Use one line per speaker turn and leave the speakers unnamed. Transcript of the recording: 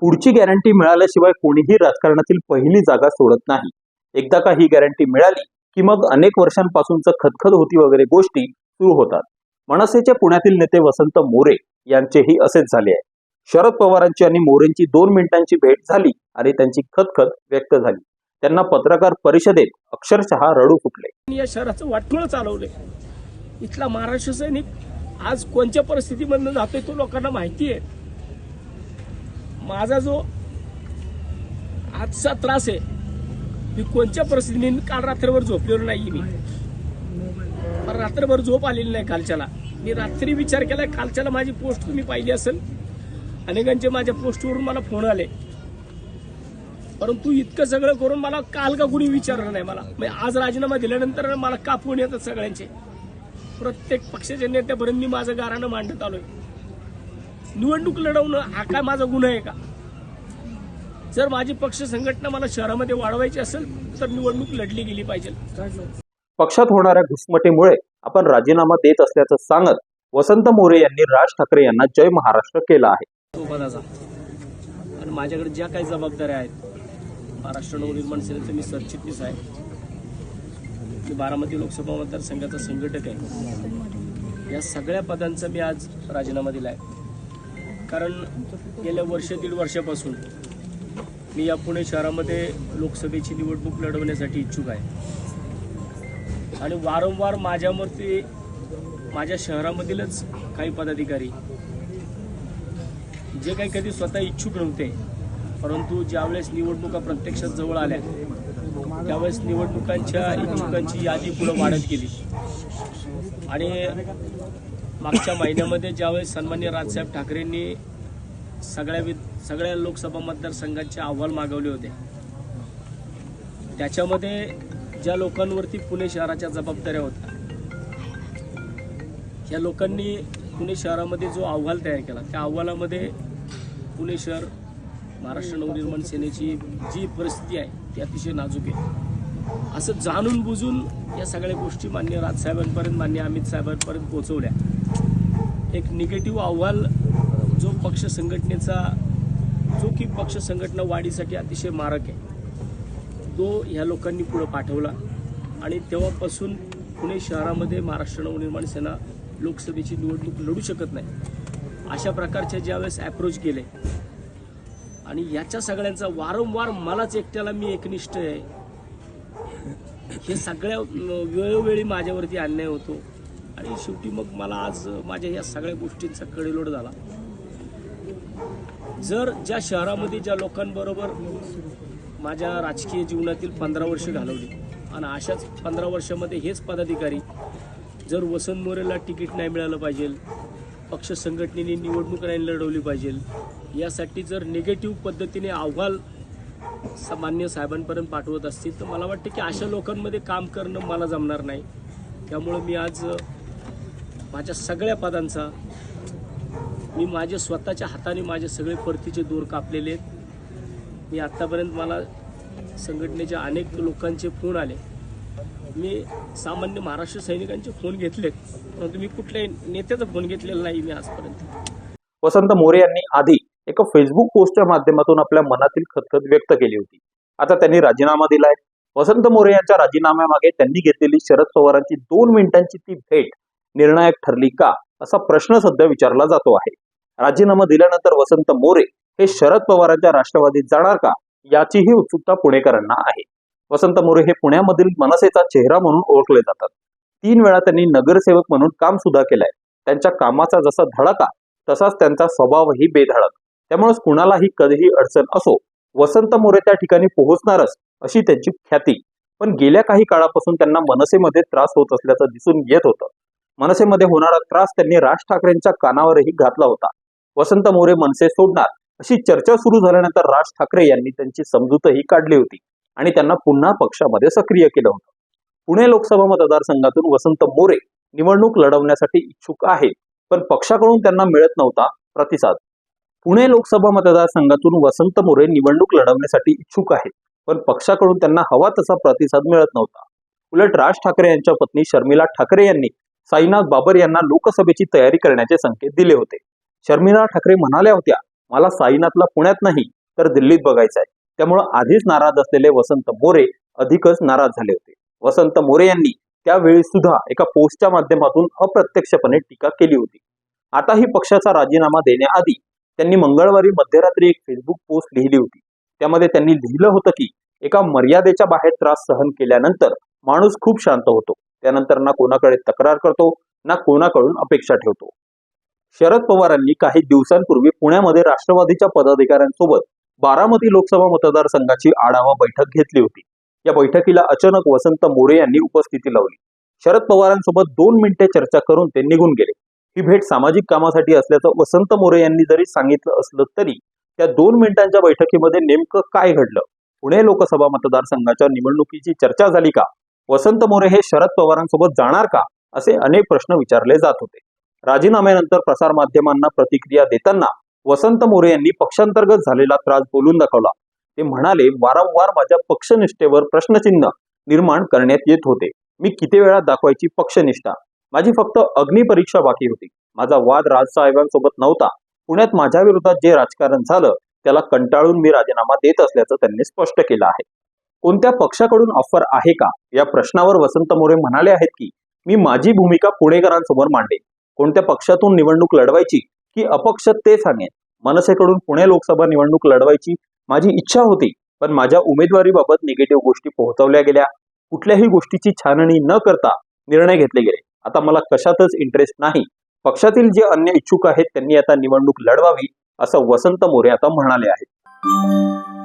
पुढची गॅरंटी मिळाल्याशिवाय कोणीही राजकारणातील पहिली जागा सोडत नाही. एकदा का ही गॅरंटी मिळाली की मग अनेक वर्षांपासूनच खदखद होती वगैरे गोष्टी सुरू होतात. मनसेचे पुण्यातील नेते वसंत मोरे यांचेही असेच झाले आहे. शरद पवारांची आणि मोरेंची दोन मिनिटांची भेट झाली आणि त्यांची खदखद व्यक्त झाली. त्यांना पत्रकार परिषदेत अक्षरशः रडू फुटले.
या शहराचं वाटोळं चालवले इथला महाराष्ट्र सैनिक आज कोणत्या परिस्थितीमधून जातोय तो लोकांना माहिती आहे. माझा जो आजचा त्रास आहे मी कोणत्या परिस्थितीने काल रात्रभर झोपलेलो नाही मी. रात्रभर झोप आलेली नाही कालच्याला मी रात्री विचार केला कालच्याला माझी पोस्ट तुम्ही पाहिली असेल. अनेकांचे माझ्या पोस्टवरून मला फोन आले. परंतु इतकं सगळं करून मला काल का कुणी विचारलं नाही मला. म्हणजे आज राजीनामा दिल्यानंतर मला का फोन येतात सगळ्यांचे. प्रत्येक पक्षाच्या नेत्यापर्यंत मी माझं गाराणं मांडत आलोय. निवडणूक लढवणं हा काय माझा गुन्हा आहे का? जर माझी पक्ष संघटना मला शहरामध्ये वाढवायची असेल तर निवडणूक लढली गेली पाहिजे.
पक्षात होणाऱ्या घुसमटीमुळे आपण राजीनामा देत असल्याचं सांगत वसंत मोरे यांनी राज ठाकरे यांना जय महाराष्ट्र केला आहे.
आणि माझ्याकडे ज्या काही जबाबदाऱ्या आहेत महाराष्ट्र नवनिर्माण सेनेचं मी सरचिटणीस आहे. मी बारामती लोकसभा मतदारसंघाचा संघटक आहे. या सगळ्या पदांचा मी आज राजीनामा दिला आहे कारण गेल्या वर्ष दीड वर्षापासून मी या पुणे शहरामध्ये लोकसभेची निवडणूक लढवण्यासाठी इच्छुक आहे. आणि वारंवार माझ्यावरती माझ्या शहरामधीलच काही पदाधिकारी जे काही कधी स्वतः इच्छुक नव्हते परंतु ज्यावेळेस निवडणुका प्रत्यक्षात जवळ आल्या त्यावेळेस निवडणुकांच्या इच्छुकांची यादी पुढं वाढत गेली. आणि मागच्या महिन्यामध्ये ज्यावेळेस सन्मान्य राजसाहेब ठाकरेंनी सगळ्या वि सगळ्या लोकसभा मतदारसंघांचे अहवाल मागवले होते त्याच्यामध्ये ज्या लोकांवरती पुणे शहराच्या जबाबदाऱ्या होत्या या लोकांनी पुणे शहरामध्ये जो अहवाल तयार केला त्या अहवालामध्ये पुणे शहर महाराष्ट्र नवनिर्माण सेनेची जी परिस्थिती आहे ती अतिशय नाजूक आहे. असं जाणून बुजून या सगळ्या गोष्टी मान्य राजसाहेबांपर्यंत मान्य अमित साहेबांपर्यंत पोहोचवल्या. एक निगेटिव्ह अहवाल जो पक्ष संघटनेचा जो की पक्ष संघटना वाढीसाठी अतिशय मारक आहे. तो ह्या लोकांनी पुढं पाठवला. आणि तेव्हापासून पुणे शहरामध्ये महाराष्ट्र नवनिर्माण सेना लोकसभेची निवडणूक लढू शकत नाही. अशा प्रकारचे ज्यावेळेस अप्रोच केले आणि याच्या सगळ्यांचा वारंवार मलाच एकट्याला मी एकनिष्ठ आहे. हे सगळ्या वेळोवेळी माझ्यावरती अन्याय होतो. आणि शेवटी मग मला आज माझ्या या सगळ्या गोष्टींचा कडेलोड झाला. जर ज्या शहरामध्ये ज्या लोकांबरोबर माझ्या राजकीय जीवनातील पंधरा वर्ष घालवली आणि अशाच पंधरा वर्षामध्ये हेच पदाधिकारी जर वसंत मोरेला तिकीट नाही मिळालं पाहिजे पक्ष संघटनेने निवडणूक नाही लढवली पाहिजे यासाठी जर निगेटिव्ह पद्धतीने अहवाल सामान्य साहेबांपर्यंत पाठवत असतील तर मला वाटतं की अशा लोकांमध्ये काम करणं मला जमणार नाही. त्यामुळं मी आज माझ्या सगळ्या पदांचा मी माझे स्वतःच्या हाताने माझे सगळे परतीचे दोर कापलेले आहेत. मी आत्तापर्यंत मला संघटनेच्या अनेक लोकांचे फोन आले. मी सामान्य महाराष्ट्र सैनिकांचे फोन घेतलेत परंतु मी कुठल्याही नेत्याचा फोन घेतलेला नाही मी आजपर्यंत.
वसंत मोरे यांनी आधी एका फेसबुक पोस्टच्या माध्यमातून आपल्या मनातील खतखत व्यक्त केली होती. आता त्यांनी राजीनामा दिलाय. वसंत मोरे यांच्या राजीनाम्यामागे त्यांनी घेतलेली शरद पवारांची दोन मिनिटांची ती भेट निर्णायक ठरली का? असा प्रश्न सध्या विचारला जातो आहे. राजीनामा दिल्यानंतर वसंत मोरे हे शरद पवारांच्या राष्ट्रवादीत जाणार का? याचीही उत्सुकता पुणेकरांना आहे. वसंत मोरे हे पुण्यामधील मनसेचा चेहरा म्हणून ओळखले जातात. तीन वेळा त्यांनी नगरसेवक म्हणून काम सुद्धा केलंय. त्यांच्या कामाचा जसा धडाका तसाच त्यांचा स्वभावही बेधडक. त्यामुळे कुणालाही कधीही अडचण असो वसंत मोरे त्या ठिकाणी पोहोचणारच अशी त्यांची ख्याती. पण गेल्या काही काळापासून त्यांना मनसेमध्ये त्रास होत असल्याचं दिसून येत होतं. मनसेमध्ये होणारा त्रास त्यांनी राज ठाकरेंच्या कानावरही घातला होता. वसंत मोरे मनसे सोडणार अशी चर्चा सुरू झाल्यानंतर राज ठाकरे यांनी त्यांची समजूतही काढली होती आणि त्यांना पुन्हा पक्षामध्ये सक्रिय केलं होतं. पुणे लोकसभा मतदारसंघातून वसंत मोरे निवडणूक लढवण्यासाठी इच्छुक आहेत पण पक्षाकडून त्यांना मिळत नव्हता प्रतिसाद. पुणे लोकसभा मतदारसंघातून वसंत मोरे निवडणूक लढवण्यासाठी इच्छुक आहेत पण पक्षाकडून त्यांना हवा तसा प्रतिसाद मिळत नव्हता. उलट राज ठाकरे यांच्या पत्नी शर्मिला ठाकरे यांनी साईनाथ बाबर यांना लोकसभेची तयारी करण्याचे संकेत दिले होते. शर्मिला ठाकरे म्हणाल्या होत्या मला साईनाथला पुण्यात नाही तर दिल्लीत बघायचं आहे त्यामुळे आधीच नाराज असलेले वसंत मोरे अधिकच नाराज झाले होते. वसंत मोरे यांनी त्यावेळी सुद्धा एका पोस्टच्या माध्यमातून अप्रत्यक्षपणे टीका केली होती. आताही पक्षाचा राजीनामा देण्याआधी त्यांनी मंगळवारी मध्यरात्री एक फेसबुक पोस्ट लिहिली होती. त्यामध्ये त्यांनी लिहिलं होतं की एका मर्यादेच्या बाहेर त्रास सहन केल्यानंतर माणूस खूप शांत होतो. त्यानंतर ना कोणाकडे तक्रार करतो ना कोणाकडून अपेक्षा ठेवतो. शरद पवारांनी काही दिवसांपूर्वी पुण्यामध्ये राष्ट्रवादीच्या पदाधिकाऱ्यांसोबत बारामती लोकसभा मतदारसंघाची आढावा बैठक घेतली होती. या बैठकीला अचानक वसंत मोरे यांनी उपस्थिती लावली. शरद पवारांसोबत दोन मिनिटे चर्चा करून ते निघून गेले. ही भेट सामाजिक कामासाठी असल्याचं वसंत मोरे यांनी जरी सांगितलं असलं तरी त्या दोन मिनिटांच्या बैठकीमध्ये नेमकं काय घडलं? पुणे लोकसभा मतदारसंघाच्या निवडणुकीची चर्चा झाली का? वसंत मोरे हे शरद पवारांसोबत जाणार का? असे अनेक प्रश्न विचारले जात होते. राजीनाम्यानंतर प्रसारमाध्यमांना प्रतिक्रिया देताना वसंत मोरे यांनी पक्षांतर्गत झालेला त्रास बोलून दाखवला. ते म्हणाले वारंवार माझ्या पक्षनिष्ठेवर प्रश्नचिन्ह निर्माण करण्यात येत होते. मी किती वेळा दाखवायची पक्षनिष्ठा? माझी फक्त अग्निपरीक्षा बाकी होती. माझा वाद राजसाहेबांसोबत नव्हता. पुण्यात माझ्या विरोधात जे राजकारण झालं त्याला कंटाळून मी राजीनामा देत असल्याचं त्यांनी स्पष्ट केलं आहे. कोणत्या पक्षाकडून ऑफर आहे का? या प्रश्नावर वसंत मोरे म्हणाले आहेत की मी माझी भूमिका पुणेकरांसमोर मांडे कोणत्या पक्षातून निवडणूक लढवायची की अपक्ष ते सांगेन? मनसेकडून पुणे लोकसभा निवडणूक लढवायची माझी इच्छा होती पण माझ्या उमेदवारीबाबत निगेटिव्ह गोष्टी पोहोचवल्या गेल्या. कुठल्याही गोष्टीची छाननी न करता निर्णय घेतले गेले. आता मला कशातच इंटरेस्ट नाही. पक्षातील जे अन्य इच्छुक आहेत त्यांनी आता निवडणूक लढवावी असं वसंत मोरे आता म्हणाले आहेत.